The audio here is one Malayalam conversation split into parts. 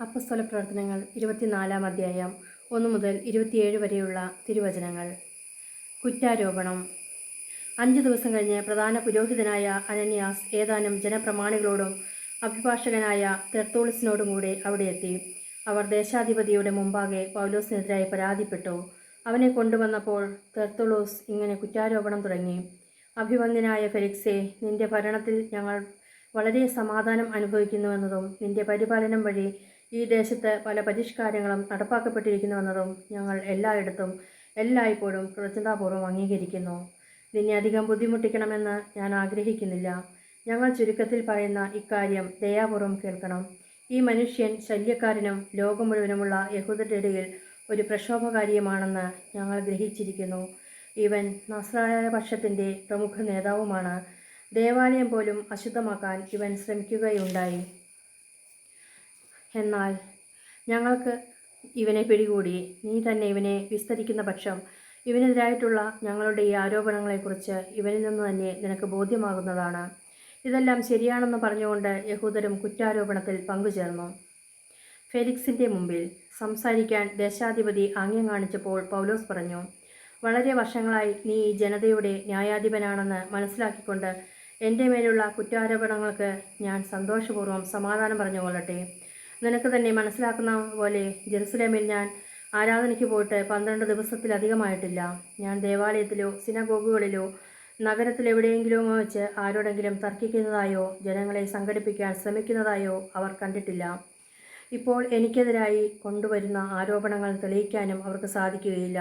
അപ്പസ്തല പ്രവർത്തനങ്ങൾ ഇരുപത്തിനാലാം അധ്യായം ഒന്ന് മുതൽ ഇരുപത്തിയേഴ് വരെയുള്ള തിരുവചനങ്ങൾ. കുറ്റാരോപണം. അഞ്ച് ദിവസം കഴിഞ്ഞ് പ്രധാന പുരോഹിതനായ അനന്യാസ് ഏതാനും ജനപ്രമാണികളോടും അഭിഭാഷകനായ തെർത്തോളിസിനോടും കൂടെ അവിടെ എത്തി. അവർ ദേശാധിപതിയുടെ മുമ്പാകെ പൗലോസിനെതിരായി പരാതിപ്പെട്ടു. അവനെ കൊണ്ടുവന്നപ്പോൾ തെർത്തോളോസ് ഇങ്ങനെ കുറ്റാരോപണം തുടങ്ങി. അഭിവന്ദ്യനായ ഫെലിക്സെ നിന്റെ ഭരണത്തിൽ ഞങ്ങൾ വളരെ സമാധാനം അനുഭവിക്കുന്നുവെന്നതും നിന്റെ പരിപാലനം വഴി ഈ ദേശത്ത് പല പരിഷ്കാരങ്ങളും നടപ്പാക്കപ്പെട്ടിരിക്കുന്നുവെന്നതും ഞങ്ങൾ എല്ലായിടത്തും എല്ലായ്പ്പോഴും കൃതജ്ഞതാപൂർവം അംഗീകരിക്കുന്നു. നിന്നെ അധികം ബുദ്ധിമുട്ടിക്കണമെന്ന് ഞാൻ ആഗ്രഹിക്കുന്നില്ല. ഞങ്ങൾ ചുരുക്കത്തിൽ പറയുന്ന ഇക്കാര്യം ദയാപൂർവം കേൾക്കണം. ഈ മനുഷ്യൻ ശല്യക്കാരനും ലോകം മുഴുവനുമുള്ള യഹൂദരുടെ ഇടയിൽ ഒരു പ്രക്ഷോഭകാരിയുമാണെന്ന് ഞങ്ങൾ ഗ്രഹിച്ചിരിക്കുന്നു. ഇവൻ നസ്രായ പക്ഷത്തിന്റെ പ്രമുഖ നേതാവുമാണ്. ദേവാലയം പോലും അശുദ്ധമാക്കാൻ ഇവൻ ശ്രമിക്കുകയുണ്ടായി. എന്നാൽ ഞങ്ങൾക്ക് ഇവനെ പിടികൂടി നീ തന്നെ ഇവനെ വിസ്തരിക്കുന്ന പക്ഷം ഇവനെതിരായിട്ടുള്ള ഞങ്ങളുടെ ഈ ആരോപണങ്ങളെക്കുറിച്ച് ഇവനിൽ നിന്ന് തന്നെ നിനക്ക് ബോധ്യമാകുന്നതാണ്. ഇതെല്ലാം ശരിയാണെന്ന് പറഞ്ഞുകൊണ്ട് യഹൂദരും കുറ്റാരോപണത്തിൽ പങ്കുചേർന്നു. ഫെലിക്സിന്റെ മുമ്പിൽ സംസാരിക്കാൻ ദേശാധിപതി ആംഗ്യം കാണിച്ചപ്പോൾ പൗലോസ് പറഞ്ഞു വളരെ വർഷങ്ങളായി നീ ഈ ജനതയുടെ ന്യായാധിപനാണെന്ന് മനസ്സിലാക്കിക്കൊണ്ട് എന്റെ മേലുള്ള കുറ്റാരോപണങ്ങൾക്ക് ഞാൻ സന്തോഷപൂർവം സമാധാനം പറഞ്ഞുകൊള്ളട്ടെ. നിനക്ക് തന്നെ മനസ്സിലാക്കുന്ന പോലെ ജെറുസലേമിൽ ഞാൻ ആരാധനയ്ക്ക് പോയിട്ട് പന്ത്രണ്ട് ദിവസത്തിലധികമായിട്ടില്ല. ഞാൻ ദേവാലയത്തിലോ സിനഗോഗുകളിലോ നഗരത്തിലെവിടെയെങ്കിലുമോ വെച്ച് ആരോടെങ്കിലും തർക്കിക്കുന്നതായോ ജനങ്ങളെ സംഘടിപ്പിക്കാൻ ശ്രമിക്കുന്നതായോ അവർ കണ്ടിട്ടില്ല. ഇപ്പോൾ എനിക്കെതിരായി കൊണ്ടുവരുന്ന ആരോപണങ്ങൾ തെളിയിക്കാനും അവർക്ക് സാധിക്കുകയില്ല.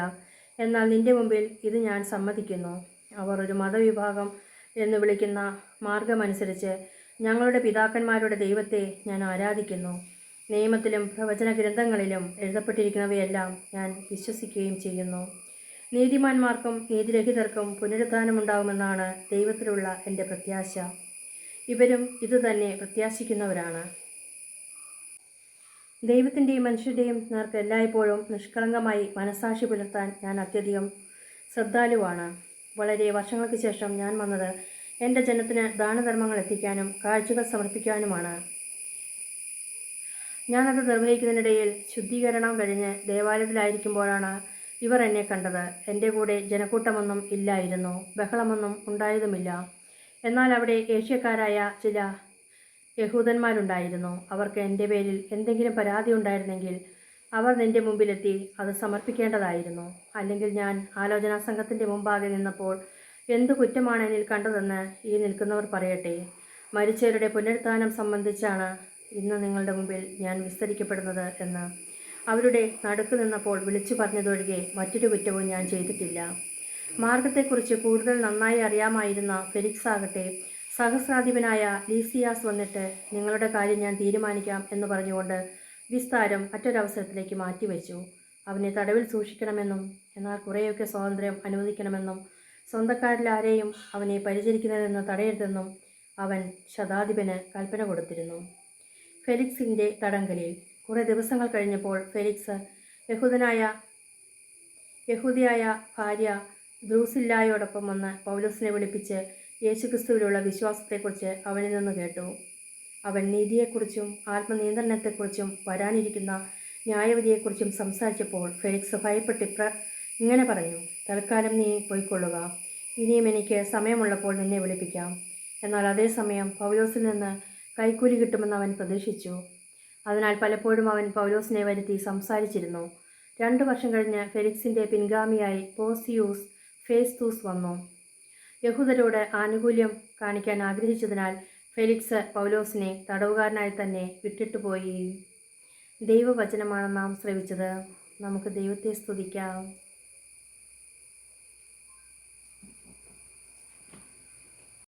എന്നാൽ നിന്റെ മുമ്പിൽ ഇത് ഞാൻ സമ്മതിക്കുന്നു. അവർ ഒരു മതവിഭാഗം എന്ന് വിളിക്കുന്ന മാർഗമനുസരിച്ച് ഞങ്ങളുടെ പിതാക്കന്മാരുടെ ദൈവത്തെ ഞാൻ ആരാധിക്കുന്നു. നിയമത്തിലും പ്രവചന ഗ്രന്ഥങ്ങളിലും എഴുതപ്പെട്ടിരിക്കുന്നവയെല്ലാം ഞാൻ വിശ്വസിക്കുകയും ചെയ്യുന്നു. നീതിമാന്മാർക്കും നീതിരഹിതർക്കും പുനരുദ്ധാനമുണ്ടാകുമെന്നാണ് ദൈവത്തിലുള്ള എന്റെ പ്രത്യാശ. ഇവരും ഇതുതന്നെ പ്രത്യാശിക്കുന്നവരാണ്. ദൈവത്തിന്റെയും മനുഷ്യരുടെയും നേർക്ക് എല്ലായ്പ്പോഴും നിഷ്കളങ്കമായി മനസാക്ഷി പുലർത്താൻ ഞാൻ അത്യധികം ശ്രദ്ധാലുവാണ്. വളരെ വർഷങ്ങൾക്ക് ശേഷം ഞാൻ വന്നത് എന്റെ ജനത്തിന് ദാനധർമ്മങ്ങൾ എത്തിക്കാനും കാഴ്ചകൾ സമർപ്പിക്കാനുമാണ്. ഞാനത് നിർവഹിക്കുന്നതിനിടയിൽ ശുദ്ധീകരണം കഴിഞ്ഞ് ദേവാലയത്തിലായിരിക്കുമ്പോഴാണ് ഇവർ എന്നെ കണ്ടത്. എന്റെ കൂടെ ജനക്കൂട്ടമൊന്നും ഇല്ലായിരുന്നു. ബഹളമൊന്നും ഉണ്ടായതുമില്ല. എന്നാൽ അവിടെ ഏഷ്യക്കാരായ ചില യഹൂദന്മാരുണ്ടായിരുന്നു. അവർക്ക് എന്റെ പേരിൽ എന്തെങ്കിലും പരാതി ഉണ്ടായിരുന്നെങ്കിൽ അവർ നിന്റെ മുമ്പിലെത്തി അത് സമർപ്പിക്കേണ്ടതായിരുന്നു. അല്ലെങ്കിൽ ഞാൻ ആലോചനാ സംഘത്തിന്റെ മുമ്പാകെ നിന്നപ്പോൾ എന്തു കുറ്റമാണ് എന്നിൽ കണ്ടതെന്ന് ഈ നിൽക്കുന്നവർ പറയട്ടെ. മരിച്ചവരുടെ പുനരുത്ഥാനം സംബന്ധിച്ചാണ് ഇന്ന് നിങ്ങളുടെ മുമ്പിൽ ഞാൻ വിസ്തരിക്കപ്പെടുന്നത് എന്ന്. അവരുടെ നടുക്ക് നിന്നപ്പോൾ വിളിച്ചു പറഞ്ഞതൊഴികെ മറ്റൊരു കുറ്റവും ഞാൻ ചെയ്തിട്ടില്ല. മാർഗത്തെക്കുറിച്ച് കൂടുതൽ നന്നായി അറിയാമായിരുന്ന ഫെലിക്സ് ആകട്ടെ സഹസ്രാധിപനായ ലീസിയാസ് വന്നിട്ട് നിങ്ങളുടെ കാര്യം ഞാൻ തീരുമാനിക്കാം എന്ന് പറഞ്ഞുകൊണ്ട് വിസ്താരം മറ്റൊരവസരത്തിലേക്ക് മാറ്റിവെച്ചു. അവനെ തടവിൽ സൂക്ഷിക്കണമെന്നും എന്നാൽ കുറേയൊക്കെ സ്വാതന്ത്ര്യം അനുവദിക്കണമെന്നും സ്വന്തക്കാരിലാരെയും അവനെ പരിചരിക്കുന്നതിൽ നിന്ന് തടയരുതെന്നും അവൻ ശതാധിപന് കൽപ്പന കൊടുത്തിരുന്നു. ഫെലിക്സിന്റെ തടങ്കലിൽ. കുറേ ദിവസങ്ങൾ കഴിഞ്ഞപ്പോൾ ഫെലിക്സ് യഹൂദനായ യഹൂദിയായ ഭാര്യ ദ്രൂസില്ലായോടൊപ്പം വന്ന് പൗലോസിനെ വിളിപ്പിച്ച് യേശുക്രിസ്തുവിലുള്ള വിശ്വാസത്തെക്കുറിച്ച് അവനിൽ നിന്ന് കേട്ടു. അവൻ നീതിയെക്കുറിച്ചും ആത്മനിയന്ത്രണത്തെക്കുറിച്ചും വരാനിരിക്കുന്ന ന്യായവിധിയെക്കുറിച്ചും സംസാരിച്ചപ്പോൾ ഫെലിക്സ് ഭയപ്പെട്ടിപ്ര ഇങ്ങനെ പറഞ്ഞു തൽക്കാലം നീ പോയിക്കൊള്ളുക. ഇനിയും എനിക്ക് സമയമുള്ളപ്പോൾ നിന്നെ വിളിപ്പിക്കാം. എന്നാൽ അതേസമയം പൗലോസിൽ നിന്ന് കൈക്കൂലി കിട്ടുമെന്ന് അവൻ പ്രതീക്ഷിച്ചു. അതിനാൽ പലപ്പോഴും അവൻ പൗലോസിനെ വരുത്തി സംസാരിച്ചിരുന്നു. രണ്ടു വർഷം കഴിഞ്ഞ് ഫെലിക്സിന്റെ പിൻഗാമിയായി പോസിയൂസ് ഫേസ്തൂസ് വന്നു. യഹൂദരോട് ആനുകൂല്യം കാണിക്കാൻ ആഗ്രഹിച്ചതിനാൽ ഫെലിക്സ് പൗലോസിനെ തടവുകാരനായി തന്നെ വിട്ടിട്ടു പോയി. ദൈവവചനമാണ് നാം ശ്രവിച്ചത്. നമുക്ക് ദൈവത്തെ സ്തുതിക്കാം.